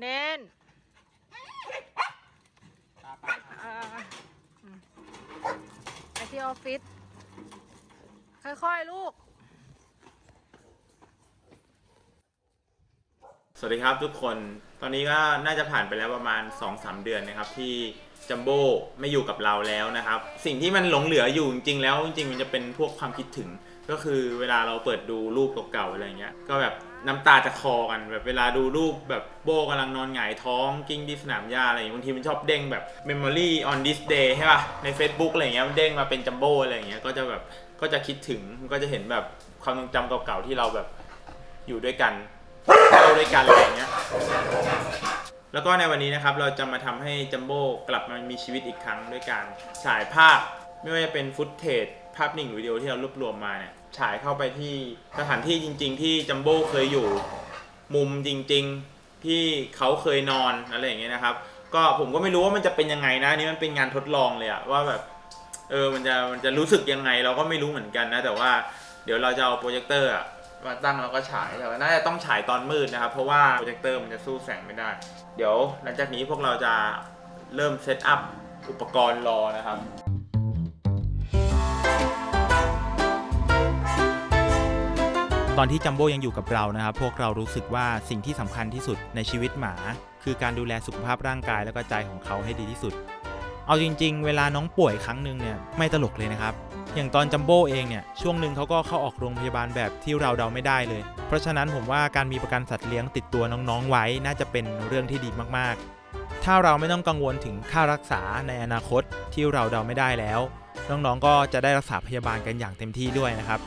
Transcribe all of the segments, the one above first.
เน้นไปอ่าอืมไปที่ออฟฟิศ ค่อยๆ ลูก สวัสดีครับทุกคน ตอนนี้ก็น่าจะผ่านไปแล้วประมาณ 2-3 เดือนนะครับที่จัมโบ้ไม่อยู่กับเราแล้วนะครับ สิ่งที่มันหลงเหลืออยู่จริงๆแล้วจริงๆมันจะเป็นพวกความคิดถึง ก็คือเวลาเราเปิดดูรูปเก่าๆอะไรเงี้ย ก็แบบ น้ำตาจะคอกันแบบเวลาดูรูปแบบโบกำลังนอนหงายท้องกิ้งที่สนามหญ้าอะไรอย่างเงี้ยบางทีมันชอบเด้งแบบ memory on this day ใช่ป่ะ ใน Facebook อะไรเงี้ยมันเด้งมาเป็นจัมโบ้อะไรเงี้ยก็จะแบบก็จะคิดถึงก็จะเห็นแบบความทรงจำเก่าๆที่เราแบบอยู่ด้วยกันเที่ยวด้วยกันอะไรอย่างเงี้ยแล้วก็ในวันนี้นะครับเราจะมาทำให้จัมโบ้กลับมามีชีวิตอีกครั้งด้วยการฉายภาพ ไม่ว่าจะเป็นฟุตเทจภาพนิ่งหรือวิดีโอที่เรารวบรวมมาเนี่ย ฉายเข้าไปที่สถานที่จริง ๆ ที่จัมโบ้เคยอยู่มุมจริง ๆที่เขาเคยนอนอะไรอย่างเงี้ยนะครับ ก็ผมก็ไม่รู้ว่ามันจะเป็นยังไงนะนนี่มันเป็นงานทดลองเลยอะว่าแบบเออมันจะมันจะรู้สึกยังไงเราก็ไม่รู้เหมือนกันนะ แต่ว่าเดี๋ยวเราจะเอาโปรเจคเตอร์อะมาตั้งแล้วก็ฉายแต่ว่าน่าจะต้องฉายตอนมืดนะครับ เพราะว่าโปรเจคเตอร์มันจะสู้แสงไม่ได้ เดี๋ยวหลังจากนี้พวกเราจะเริ่มเซตอัพอุปกรณ์รอนะครับ ตอนที่จัมโบ้ยังอยู่กับเรานะครับ พวกเรารู้สึกว่าสิ่งที่สำคัญที่สุดในชีวิตหมา คือการดูแลสุขภาพร่างกายและก็ใจของเขาให้ดีที่สุด เอาจริง ๆ เวลาน้องป่วยครั้งหนึ่งเนี่ยไม่ตลกเลยนะครับ อย่างตอนจัมโบ้เองเนี่ยช่วงหนึ่งเขาก็เข้าออกโรงพยาบาลแบบที่เราเดาไม่ได้เลย เพราะฉะนั้นผมว่าการมีประกันสัตว์เลี้ยงติดตัวน้องๆไว้น่าจะเป็นเรื่องที่ดีมากๆ ถ้าเราไม่ต้องกังวลถึงค่ารักษาในอนาคตที่เราเดาไม่ได้แล้ว น้องๆก็จะได้รักษาพยาบาลกันอย่างเต็มที่ด้วยนะครับ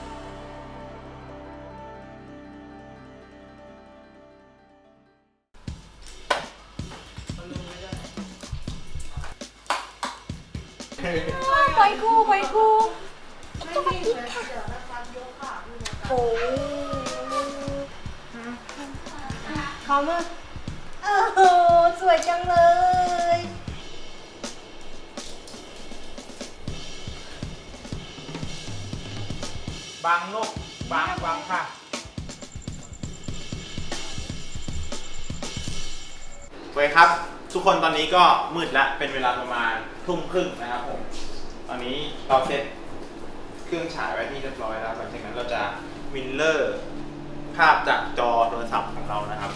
ปล่อยกูปล่อยกูโอ้พร้อมอะโอ้โหสวยจังเลยบางโลกบางบางค่ะโอเคครับ ทุกคนตอนนี้ก็มืดแล้วเป็นเวลาประมาณทุ่มครึ่งนะครับผม ตอนนี้เราเซตเครื่องฉายไว้ที่เรียบร้อยแล้วหลังจากนั้นเราจะมินเลอร์ภาพจากจอโทรศัพท์ของเรานะครับ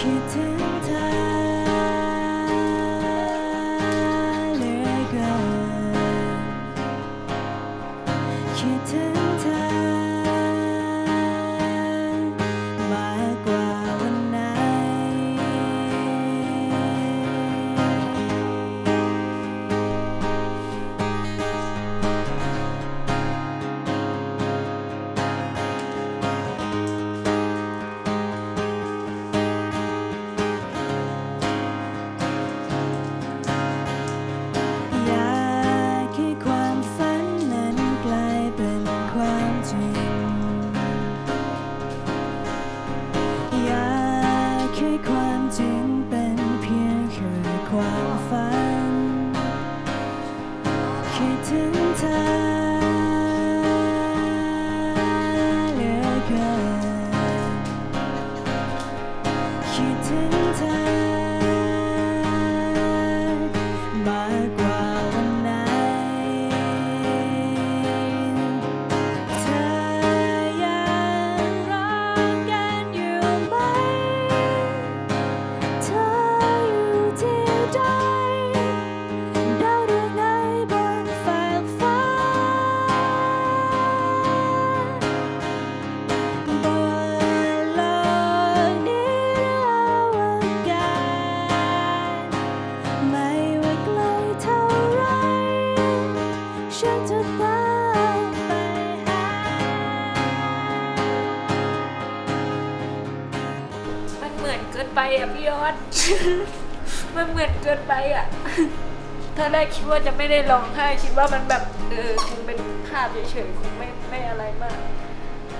kitten 等待 มือนเกินไปอะพี่ยอด มันเหมือนเกินไปอะถ้าแรกคิดว่าจะไม่ได้ร้องไห้คิดว่ามันแบบเออคงเป็นภาพเฉยๆคงไม่ไม่อะไรมาก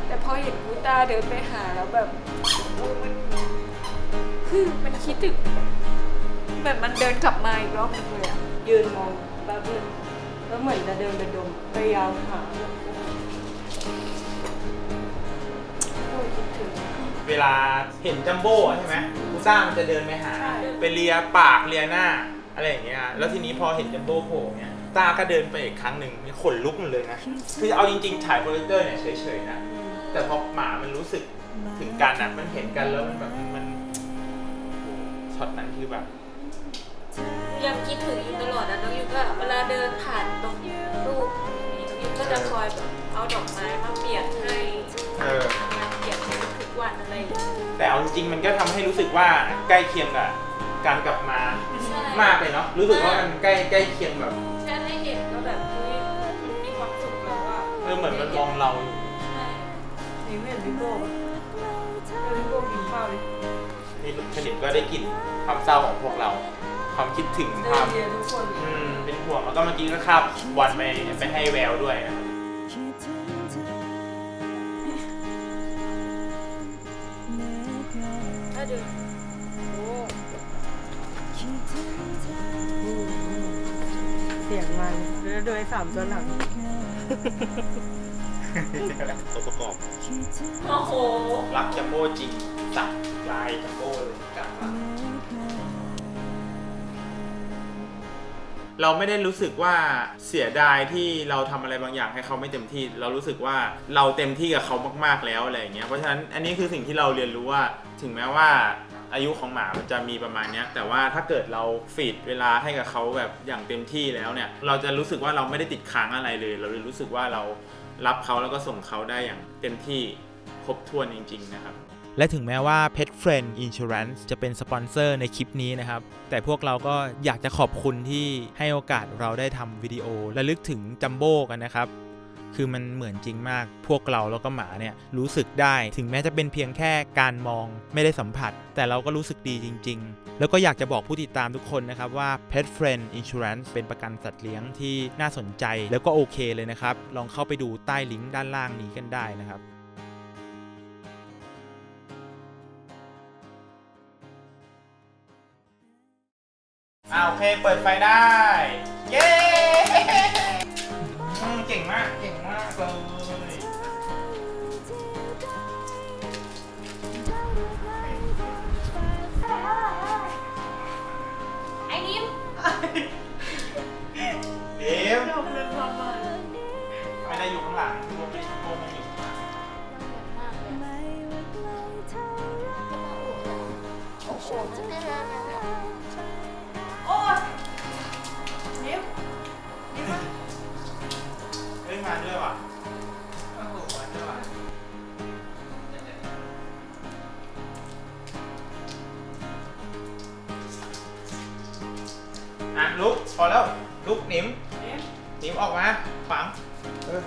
แต่พอเห็นกูตาเดินไปหาแล้วแบบโอ้มันมันคิดถึงแบบมันเดินกลับมาอีกรอบนึงเลยอะยืนมองแป๊บนึงแล้วเหมือนจะเดินไปดมพยายามหาโอ้คิดถึง เวลาเห็นจัมโบ้อะใช่ไหมกูซ่ามันจะเดินไปหาไปเลียปากเลียหน้าอะไรอย่างเงี้ย แล้วทีนี้พอเห็นจัมโบ้โผล่เนี่ยตาก็เดินไปอีกครั้งหนึ่งนี่ขนลุกหมดเลยนะ คือเอาจริงๆ ถ่ายโปรเจคเตอร์เนี่ยเฉยๆนะ แต่พอหมามันรู้สึกถึงกันอะมันเห็นกันแล้วมันแบบมันโอ้โหช็อตนั้นคือแบบ ยังคิดถึงอยู่ตลอดนะน้องยูก็เวลาเดินผ่านตรงรูปนี้น้องยูก็จะคอยแบบเอาดอกไม้มาเปลี่ยนให้ เออ วันอะไรอย่างเงี้ยแต่เอาจริงๆมันก็ทำให้รู้สึกว่าใกล้เคียงกับการกลับมาใช่มากเลยเนาะรู้สึกว่ามันใกล้ใกล้เคียงแบบแค่ได้เห็นก็แบบเฮ้ยมันมีความสุขแล้วอะเออเหมือนมันมองเราอยู่ใช่นี่ไม่เห็นพี่โก้ปะเออพี่โก้กินข้าวเลยนี่สนิทก็ได้กลิ่นความเศร้าของพวกเรา ความคิดถึงคเดิวานมเรียนทุกคนอืมเป็นห่วงแล้วก็เมื่อกี้ก็คาบวันไปไปให้แววด้วยนะ ยงมันแล้วโดยสามตัวหลัง ตัวประกอบ โอ้โห รักจัมโบ้จริงสักลายจัมโบ้เลยกลับมาเราไม่ได้รู้สึกว่าเสียดายที่เราทำอะไรบางอย่างให้เขาไม่เต็มที่ เรารู้สึกว่าเราเต็มที่กับเขามากๆแล้วอะไรอย่างเงี้ยเพราะฉะนั้นอันนี้คือสิ่งที่เราเรียนรู้ว่าถึงแม้ว่า อายุของหมามันจะมีประมาณเนี้ยแต่ว่าถ้าเกิดเราฟีดเวลาให้กับเขาแบบอย่างเต็มที่แล้วเนี่ย เราจะรู้สึกว่าเราไม่ได้ติดค้างอะไรเลย เราเลยรู้สึกว่าเรารับเขาแล้วก็ส่งเขาได้อย่างเต็มที่ครบถ้วนจริง ๆ นะครับและถึงแม้ว่า Pet Friend Insurance จะเป็นสปอนเซอร์ในคลิปนี้นะครับ แต่พวกเราก็อยากจะขอบคุณที่ให้โอกาสเราได้ทำวิดีโอระลึกถึงจัมโบ้กันนะครับ คือมันเหมือนจริงมาก พวกเราแล้วก็หมาเนี่ยรู้สึกได้ถึงแม้จะเป็นเพียงแค่การมองไม่ได้สัมผัส แต่เราก็รู้สึกดีจริง ๆ แล้วก็อยากจะบอกผู้ติดตามทุกคนนะครับว่า Pet Friend Insurance เป็นประกันสัตว์เลี้ยงที่น่าสนใจแล้วก็โอเคเลยนะครับ ลองเข้าไปดูใต้ลิงก์ด้านล่างนี้กันได้นะครับอ่าโอเค เปิดไฟได้ เย้ เดี๋ยวชอบเล่นมากมากไม่ได้อยู่ข้างหลังรวมไม่รวมไม่อยู่ข้างหลังโอ้ยนิ้วเฮ้ยมาด้วยว่ะ ลุกหนิมหนิมออกมาฝังเออ